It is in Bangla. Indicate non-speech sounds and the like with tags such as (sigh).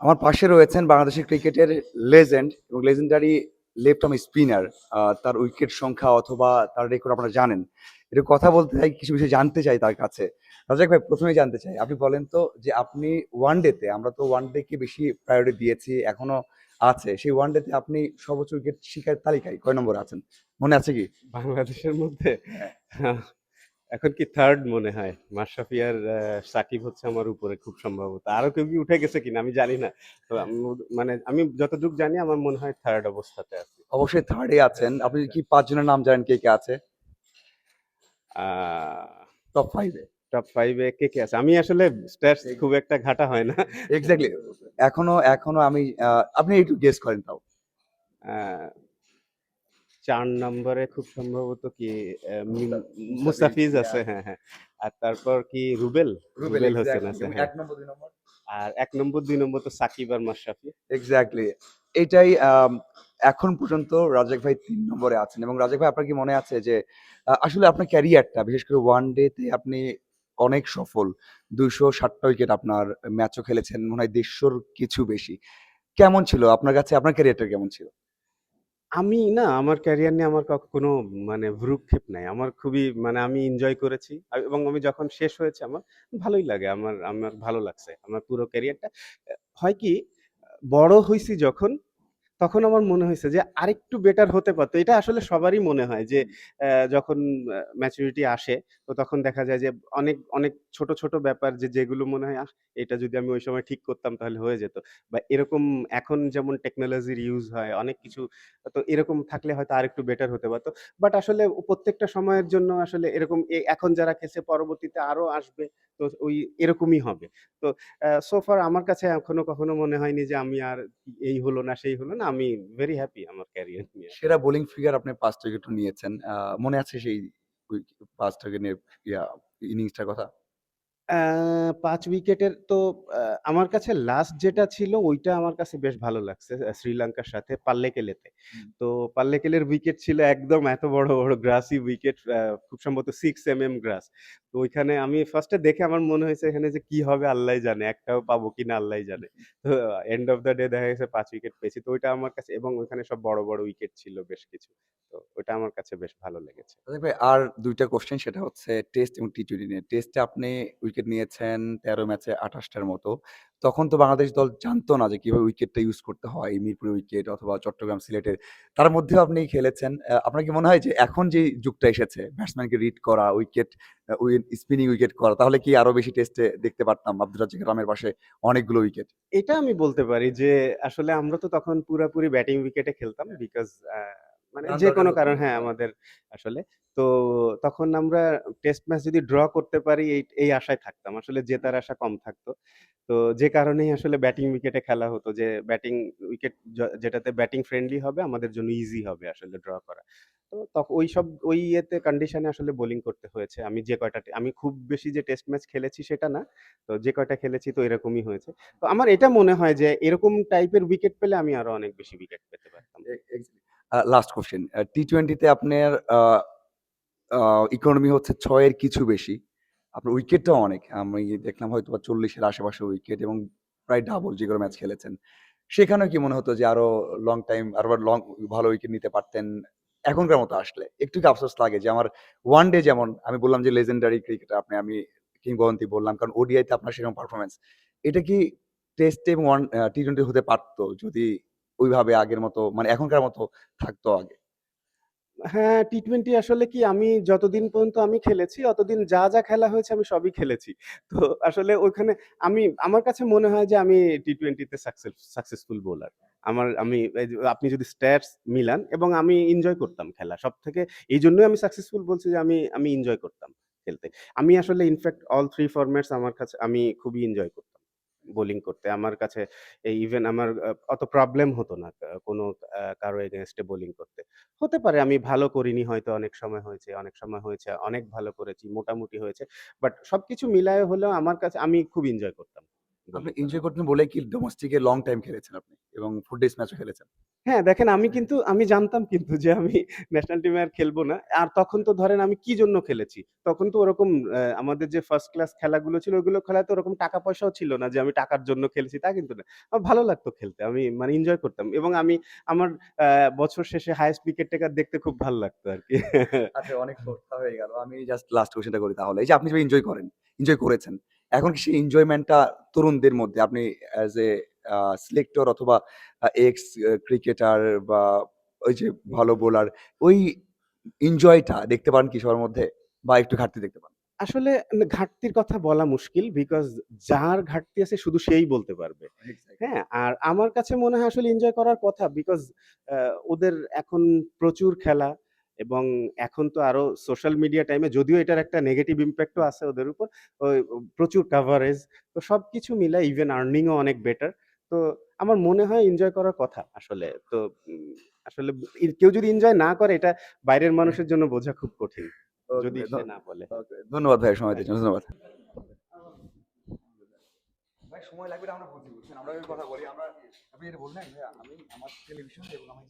আমার পাশে রয়েছেন বাংলাদেশের ক্রিকেটের লেজেন্ড এবং লেজেন্ডারি লেফট আর্ম স্পিনার তার উইকেট সংখ্যা অথবা তার রেকর্ড আপনারা জানেন। একটু কথা বলতে চাই কিছু বিষয় জানতে চাই তার কাছে। রাজাক ভাই প্রথমেই জানতে চাই আপনি বলেন তো যে আপনি ওয়ান ডেতে আমরা তো ওয়ান ডে কে বেশি প্রায়োরিটি দিয়েছি এখনও আছে। সেই ওয়ান ডেতে আপনি সর্বোচ্চ উইকেট শিকার তালিকায় কয় নম্বর আছেন? মনে আছে কি? বাংলাদেশের মধ্যে? এখন কি থার্ড মনে হয়? মাশরাফি আর সাকিব হচ্ছে আমার উপরে খুব সম্ভবত। আরও কেউ কি উঠে গেছে কিনা আমি জানি না। তো মানে আমি যতটুকু জানি আমার মনে হয় থার্ড অবস্থাতে আছে। অবশ্যই থার্ডে আছেন। আপনি কি পাঁচজনের নাম জানেন কে কে আছে? টপ ফাইভে টপ ফাইভে কে কে আছে? আমি আসলে স্ট্যাটস খুব একটা ঘাটা হয় না। এক্স্যাক্টলি এখনও এখনও আমি আপনি একটু গেস করেন তাও। চার নম্বরে খুব সম্ভবত কি মুস্তাফিজ, মুস্তাফিজ আছে হ্যাঁ হ্যাঁ। আর তারপর কি রুবেল? রুবেল হোসেন আছে হ্যাঁ। এক নম্বর দুই নম্বর। আর এক নম্বর দুই নম্বর তো সাকিব আর মাশরাফি। এক্স্যাক্টলি এটাই এখন পর্যন্ত রাজাক ভাই তিন নম্বরে আছেন। এবং রাজাক ভাই আপনার কি মনে আছে যে আসলে আপনার ক্যারিয়ারটা বিশেষ করে ওয়ান ডেতে আপনি অনেক সফল দুইশো ষাটটা উইকেট আপনার ম্যাচও খেলেছেন মনে হয় দেড়শোর কিছু বেশি। কেমন ছিল আপনার কাছে? আপনার ক্যারিয়ারটা কেমন ছিল? আমি না, আমার ক্যারিয়ার নিয়ে আমার কোনো মানে ভ্রুক্ষেপ নাই। আমার খুবই মানে আমি এনজয় করেছি। এবং আমি যখন শেষ হয়েছে, আমার ভালোই লাগে। আমার আমার ভালো লাগছে। আমার পুরো ক্যারিয়ারটা হয় কি, বড় হইছি যখন তখন আমার মনে হয়েছে যে আরেকটু বেটার হতে পারতো। এটা আসলে সবারই মনে হয় যে যখন ম্যাচুরিটি আসে, তো তখন দেখা যায় যে অনেক অনেক ছোট ছোট ব্যাপার যে, যেগুলো মনে হয়, আহ, এটা যদি আমি ওই সময় ঠিক করতাম তাহলে হয়ে যেত। বা এরকম এখন যেমন টেকনোলজির ইউজ হয়, অনেক কিছু, তো এরকম থাকলে হয়তো আরেকটু বেটার হতে পারতো। বাট আসলে প্রত্যেকটা সময়ের জন্য আসলে এরকম এখন যারা খেলছে পরবর্তীতে আরও আসবে, তো ওই এরকমই হবে। তো সোফার আমার কাছে এখনও কখনো মনে হয়নি যে আমি আর এই হলো না, সেই হলো না। আমি ভেরি হ্যাপি আমার ক্যারিয়ার নিয়ে। সেরা বোলিং ফিগার আপনি পাঁচ উইকেট নিয়েছেন। মনে আছে সেই পাঁচ পাঁচটা উইকেটের ইনিংসটার কথা? পাঁচ উইকেটের তো আমার কাছে লাস্ট যেটা ছিল ওইটা আমার কাছে বেশ ভালো লাগছে শ্রীলঙ্কার সাথে পাল্লেকেলেতে। তো পাল্লেকেলের উইকেট ছিল একদম এত বড় বড় গ্রাসি উইকেট খুব সম্ভবত সিক্স এম এম গ্রাস তো ওইখানে আমি ফার্স্টে দেখে আমার মনে হয়েছে এখানে যে কি হবে আল্লাহ জানে একটাও পাবো কিনা আল্লাহ জানে। তো এন্ড অফ দ্য ডে দেখা গেছে পাঁচ উইকেট পেয়েছি। তো ওইটা আমার কাছে এবং ওইখানে সব বড় বড় উইকেট ছিল বেশ কিছু। তো ওইটা আমার কাছে বেশ ভালো লেগেছে। ভাই আর দুইটা কোশ্চেন সেটা হচ্ছে টেস্ট এবং টি টোয়েন্টি নিয়ে। টেস্টে আপনি উইকেট নিয়েছেন, তেরো ম্যাচে আঠাশটার মতো। তখন তো বাংলাদেশ দল জানতো না যে কীভাবে উইকেটটা ইউজ করতে হয় মিরপুরের উইকেট অথবা চট্টগ্রাম সিলেটের। তার মধ্যেও আপনি খেলেছেন। আপনার কি মনে হয় যে এখন যে যুগটা এসেছে ব্যাটসম্যানকে রিড করা উইকেট স্পিনিং উইকেট করা, তাহলে কি আরও বেশি টেস্টে দেখতে পারতাম আব্দুল রাজ্জাক রামের পাশে অনেকগুলো উইকেট এটা আমি বলতে পারি যে আসলে আমরা তো তখন পুরাপুরি ব্যাটিং উইকেটে খেলতাম বিকজ মানে যে কোনো কারণ হ্যাঁ। আমাদের আসলে। তো তখন আমরা টেস্ট ম্যাচ যদি ড্র করতে পারি এই এই আশায় থাকতাম। আসলে জেতার আশা কম থাকতো। তো যে কারণেই আসলে ব্যাটিং উইকেটে খেলা হতো যে ব্যাটিং উইকেট যেটাতে ব্যাটিং ফ্রেন্ডলি হবে আমাদের জন্য ইজি হবে আসলে ড্র করা। তো তখন ওই সব ওই ইয়েতে কন্ডিশনে আসলে বোলিং করতে হয়েছে। আমি যে কয়টা আমি খুব বেশি যে টেস্ট ম্যাচ খেলেছি সেটা না তো যে কয়টা খেলেছি তো এরকমই হয়েছে। তো আমার এটা মনে হয় যে এরকম টাইপের উইকেট পেলে আমি আরও অনেক বেশি উইকেট পেতে পারতাম। লাস্ট কোশ্চেন টি টোয়েন্টিতে আপনার ইকোনমি হচ্ছে ছয়ের কিছু বেশি। আপনার উইকেটটাও অনেক। আমি দেখলাম হয়তো বা চল্লিশের আশেপাশে উইকেট এবং প্রায় ডাবল যেগুলো ম্যাচ খেলেছেন। সেখানেও কি মনে হতো যে আরও লং টাইম আরও লং ভালো উইকেট নিতে পারতেন এখনকার মতো আসলে? একটু আফসোস লাগে যে আমার ওয়ান ডে যেমন, আমি বললাম যে লেজেন্ডারি ক্রিকেটার আপনি, আমি কিংবদন্তি বললাম কারণ ওডিআইতে আপনার সেরকম পারফরমেন্স এটা কি টেস্ট এবং ওয়ান টি টোয়েন্টি হতে পারতো যদি ওইভাবে আগের মতো মানে এখনকার মতো থাকতো আগে? হ্যাঁ টি টোয়েন্টি আসলে কি, আমি যতদিন পর্যন্ত আমি খেলেছি, অতদিন যা যা খেলা হয়েছে আমি সবই খেলেছি। তো আসলে ওইখানে আমি, আমার কাছে মনে হয় যে আমি টি টোয়েন্টিতে সাকসেসফুল বোলার আমার, আমি আপনি যদি স্ট্যাটস মিলান, এবং আমি এনজয় করতাম খেলা সব থেকে এই জন্যই আমি সাকসেসফুল বলছি যে আমি আমি এনজয় করতাম খেলতে। আমি আসলে ইনফ্যাক্ট অল থ্রি ফরম্যাটস আমার কাছে, আমি খুবই এনজয় করতাম। বোলিং করতে। আমার কাছে এই ইভেন আমার অত প্রবলেম হতো না কোনো কারও এগেনস্টে বোলিং করতে। হতে পারে আমি ভালো করিনি হয়তো অনেক সময় হয়েছে, অনেক সময় হয়েছে, অনেক ভালো করেছি, মোটামুটি হয়েছে বাট সব কিছু মিলায় হলেও আমার কাছে, আমি খুব এনজয় করতাম। আপনি এনজয় করতেন বলে কি ডোমেস্টিকে লং টাইম খেলেছেন আপনি এবং ফুড ডেস ম্যাচও খেলেছেন। হ্যাঁ, দেখেন আমি কিন্তু আমি জানতাম কিন্তু যে আমি (laughs) ন্যাশনাল টিমে আর খেলব না। আর তখন তো ধরেন আমি কি জন্য খেলেছি? তখন তো ওরকম আমাদের যে ফার্স্ট ক্লাস খেলাগুলো ছিল ওগুলো খেলায় তো ওরকম টাকা পয়সাও ছিল না যে আমি টাকার জন্য খেলেছি তা কিন্তু না। আমার ভালো লাগতো খেলতে। আমি মানে এনজয় করতাম এবং আমি আমার বছর শেষে হাইয়েস্ট উইকেট টেকার দেখতে খুব ভালো লাগতো আরকি। আচ্ছা অনেক কথা হয়ে গেল। আমি জাস্ট লাস্ট কোয়েশ্চেনটা করি তাহলে। এই যে আপনি যে এনজয় করেন, এনজয় করেছেন। এখন কি সেই এনজয়মেন্টটা তরুণদের মধ্যে আপনি অ্যাজ এ সিলেক্টর অথবা এক্স ক্রিকেটার বা ওই যে ভালো বোলার ওই এনজয়টা দেখতে পান কি সবার মধ্যে? বা একটু ঘাটতি দেখতে পান? আসলে ঘাটতির কথা বলা মুশকিল বিকজ যার ঘাটতি আছে শুধু সেই বলতে পারবে। হ্যাঁ? আর আমার কাছে মনে হয় আসলে এনজয় করার কথা বিকজ ওদের এখন প্রচুর খেলা এবং এখন তো আরও সোশ্যাল মিডিয়া টাইমে যদিও এটার একটা নেগেটিভ ইমপ্যাক্ট ও আছে ওদের উপর। ওই প্রচুর কাভারেজ তো সব কিছু মিলায় ইভেন আর্নিংও অনেক বেটার। তো আমার মনে হয় এনজয় করার কথা আসলে। তো আসলে কেউ যদি এনজয় না করে এটা বাইরের মানুষের জন্য বোঝা খুব কঠিন। যদি সে না বলে। ধন্যবাদ ভাই সময় জন্য। ধন্যবাদ। ভাই সময় লাগবে আমরা বুঝি? আমরা কথা বলি। আমরা আপনি যেটা বললেন আমি আমার টেলিভিশন এবং আমার